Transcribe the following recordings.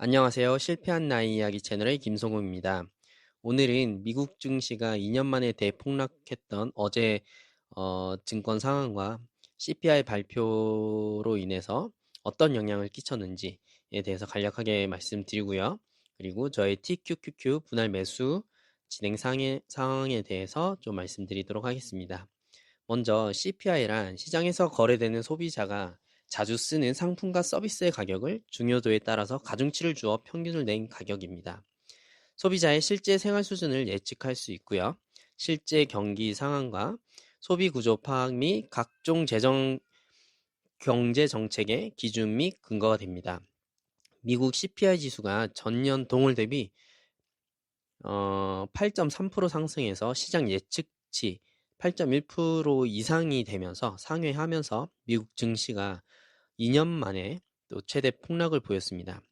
안녕하세요. 실패한 나이 이야기 채널의 김성우입니다. 오늘은 미국 증시가 2년 만에 대폭락했던 어제 어, 증권 상황과 CPI 발표로 인해서 어떤 영향을 끼쳤는지에 대해서 간략하게 말씀드리고요. 그리고 저의 TQQQ 분할 매수 진행 상해, 상황에 대해서 좀 말씀드리도록 하겠습니다. 먼저 CPI란 시장에서 거래되는 소비자가 자주 쓰는 상품과 서비스의 가격을 중요도에 따라서 가중치를 주어 평균을 낸 가격입니다. 소비자의 실제 생활 수준을 예측할 수 있고요. 실제 경기 상황과 소비 구조 파악 및 각종 재정 경제 정책의 기준 및 근거가 됩니다. 미국 CPI 지수가 전년 동월 대비 어, 8.3% 상승해서 시장 예측치 8.1% 이상이 되면서 상회하면서 미국 증시가 2년 만에 또 최대 폭락을 보였습니다.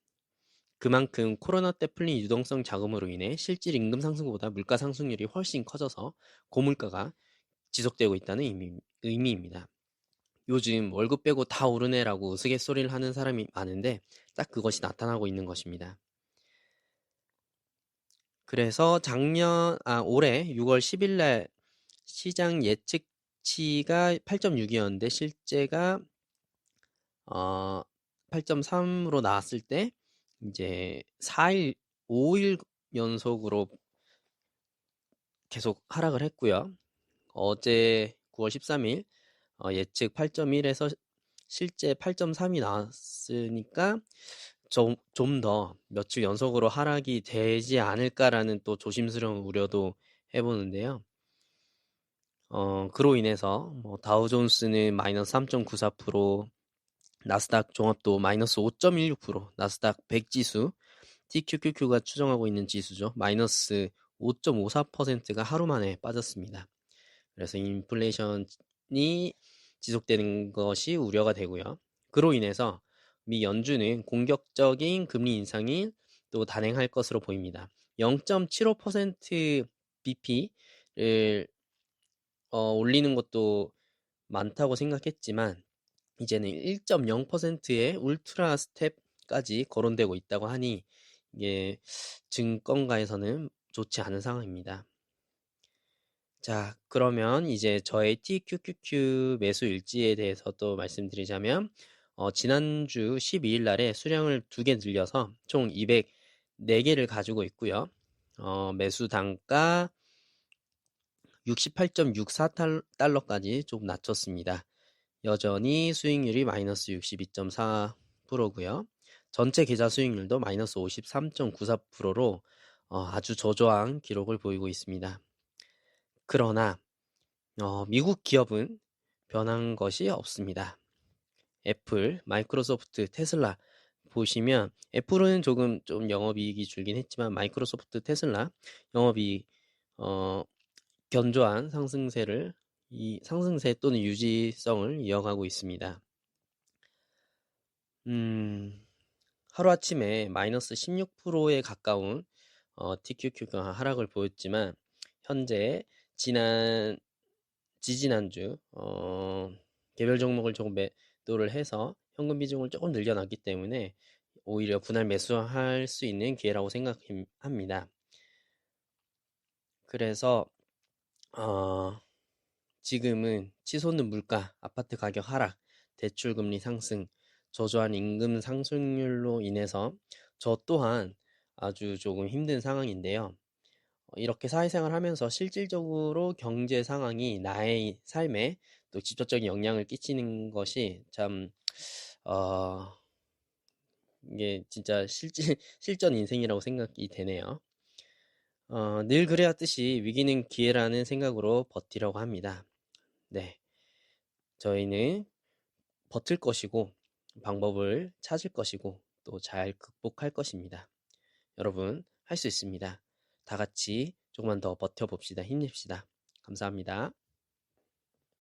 그만큼 코로나 때 풀린 유동성 자금으로 인해 실질 임금 상승보다 물가 상승률이 훨씬 커져서 고물가가 지속되고 있다는 의미, 의미입니다. 요즘 월급 빼고 다 오르네라고 우스갯소리를 하는 사람이 많은데 딱 그것이 나타나고 있는 것입니다. 그래서 작년 아 올해 6월 10일 날 시장 예측치가 8.6이었는데 실제가 어 8.3으로 나왔을 때 이제 4일 5일 연속으로 계속 하락을 했고요. 어제 9월 13일 어, 예측 8.1에서 실제 8.3이 나왔으니까 좀더 며칠 연속으로 하락이 되지 않을까라는 또 조심스러운 우려도 해보는데요. 어, 그로 인해서 뭐 다우존스는 마이너스 3.94%, 나스닥 종합도 마이너스 5.16%, 나스닥 100 지수, TQQQ가 추정하고 있는 지수죠. 마이너스 5.54%가 하루 만에 빠졌습니다. 그래서 인플레이션이 지속되는 것이 우려가 되고요. 그로 인해서 미 연준은 공격적인 금리 인상이 또 단행할 것으로 보입니다. 0.75% BP를 어, 올리는 것도 많다고 생각했지만 이제는 1.0%의 울트라 스텝까지 거론되고 있다고 하니 이게 증권가에서는 좋지 않은 상황입니다. 자, 그러면 이제 저의 TQQQ 매수 일지에 대해서 또 말씀드리자면 어, 지난주 12일 날에 수량을 두 개 늘려서 총 204개를 가지고 있고요. 어, 매수 단가 68.64달러까지 조금 낮췄습니다. 여전히 수익률이 마이너스 62.4%고요. 전체 계좌 수익률도 마이너스 53.94%로 어, 아주 저조한 기록을 보이고 있습니다. 그러나 어, 미국 기업은 변한 것이 없습니다. 애플, 마이크로소프트, 테슬라 보시면 애플은 조금 좀 영업이익이 줄긴 했지만 마이크로소프트, 테슬라 영업이익 어, 견조한 상승세를 이 상승세 또는 유지성을 이어가고 있습니다. 음, 하루아침에 마이너스 16%에 가까운 어, TQQ가 하락을 보였지만 현재 지난 지지난주 어, 개별 종목을 조금 매도를 해서 현금 비중을 조금 늘려놨기 때문에 오히려 분할 매수할 수 있는 기회라고 생각합니다. 그래서 어, 지금은 치솟는 물가, 아파트 가격 하락, 대출 금리 상승, 저조한 임금 상승률로 인해서 저 또한 아주 조금 힘든 상황인데요. 어, 이렇게 사회생활 하면서 실질적으로 경제 상황이 나의 삶에 또 직접적인 영향을 끼치는 것이 참, 어, 이게 진짜 실질, 실전 인생이라고 생각이 되네요. 어, 늘 그래왔듯이 위기는 기회라는 생각으로 버티려고 합니다. 네. 저희는 버틸 것이고, 방법을 찾을 것이고, 또 잘 극복할 것입니다. 여러분, 할 수 있습니다. 다 같이 조금만 더 버텨봅시다. 힘냅시다. 감사합니다.